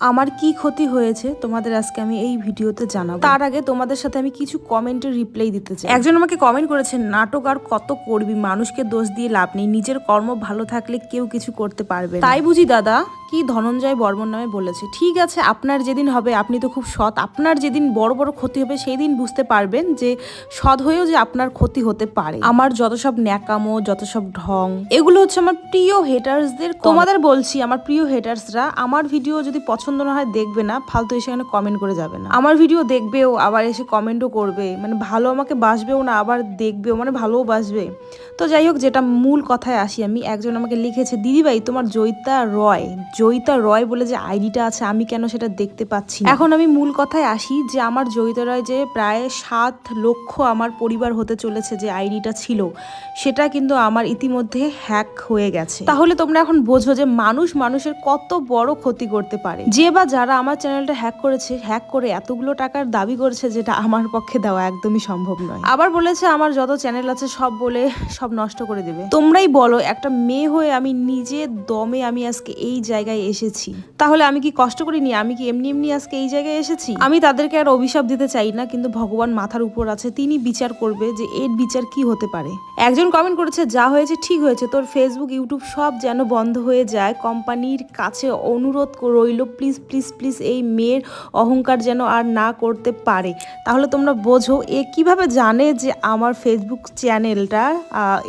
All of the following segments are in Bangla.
আমার কি ক্ষতি হয়েছে তোমাদের আজকে আমি এই ভিডিওতে জানাব। তার আগে তোমাদের সাথে আমি কিছু কমেন্টের রিপ্লাই দিতে চাই। একজন আমাকে কমেন্ট করেছেন, নাটক আর কত করবি? মানুষকে দোষ দিয়ে লাভ নেই। নিজের কর্ম ভালো থাকলে কেউ কিছু করতে পারবে তাই বুঝি দাদা? কি ধনঞ্জয় বর্মন নামে বলেছে। ঠিক আছে, আপনার যেদিন হবে, আপনি তো খুব সৎ, আপনার যেদিন বড় বড় ক্ষতি হবে সেই দিন বুঝতে পারবেন যে সৎ হয়েও যে আপনার ক্ষতি হতে পারে। আমার যত সব ন্যাকামো, যত সব ঢং, এগুলো হচ্ছে আমার প্রিয় হেটার্সদের তোমাদের বলছি, আমার প্রিয় হেটার্সরা আমার ভিডিও যদি পছন্দ না হয়, দেখবে না, ফালতু এসে এখানে কমেন্ট করে যাবে না। আমার ভিডিও দেখবেও, আবার এসে কমেন্টও করবে। মানে ভালো আমাকে বাসবেও না, আবার দেখবেও মানে ভালোও বাসবে। তো যাই হোক, যেটা মূল কথায় আসি আমি, একজন আমাকে লিখেছে, দিদিভাই, তোমার জয়িতা রয় জয়িতা রয় বলে যে আইডিটা আছে, আমি কেন সেটা দেখতে পাচ্ছি এখন আমি মূল কথায় আসি যে আমার জয়িতা রয় যে প্রায় সাত লক্ষ আমার পরিবার হতে চলেছে যে আইডিটা ছিল, সেটা কিন্তু আমার ইতিমধ্যে হ্যাক হয়ে গেছে। তাহলে তোমরা এখন বোঝো যে মানুষ মানুষের কত বড় ক্ষতি করতে পারে। যে বা যারা আমার চ্যানেলটা হ্যাক করেছে, হ্যাক করে এতগুলো টাকার দাবি করেছে যেটা আমার পক্ষে দেওয়া একদমই সম্ভব নয়। আবার বলেছে আমার যত চ্যানেল আছে সব বলে সব নষ্ট করে দেবে। তোমরাই বলো, একটা মেয়ে হয়ে আমি নিজে দমে আমি আজকে এই জায়গায় এসেছি। তাহলে আমি কি কষ্ট করিনি? আমি কি এমনি এমনি আজকে এই জায়গায় এসেছি? আমি তাদেরকে আর অভিশাপ দিতে চাই না, কিন্তু ভগবান মাথার উপর আছে, তিনি বিচার করবে যে এর বিচার কি হতে পারে। একজন কমেন্ট করেছে, যা হয়েছে ঠিক হয়েছে, তোর ফেসবুক ইউটিউব সব যেন বন্ধ হয়ে যায়। কোম্পানির কাছে অনুরোধ রইল প্লিজ প্লিজ প্লিজ এই মেয়ের অহংকার যেন আর না করতে পারে। তাহলে তোমরা বোঝো, এ কীভাবে জানে যে আমার ফেসবুক চ্যানেলটা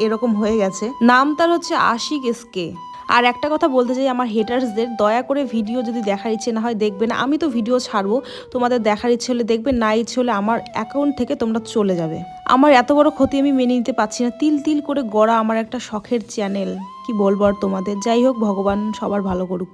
এরকম হয়ে গেছে? নাম তার হচ্ছে আশিক এসকে আর একটা কথা বলতে চাই, আমার হেটার্সদের দয়া করে ভিডিও যদি দেখার ইচ্ছে না হয়, দেখবে না। আমি তো ভিডিও ছাড়বো, তোমাদের দেখার ইচ্ছে হলে দেখবে, না ইচ্ছে হলে আমার অ্যাকাউন্ট থেকে তোমরা চলে যাবে। আমার এত বড় ক্ষতি আমি মেনে নিতে পারছি না। তিল তিল করে গড়া আমার একটা শখের চ্যানেল কি বলব আর তোমাদের? যাই হোক, ভগবান সবার ভালো করুক।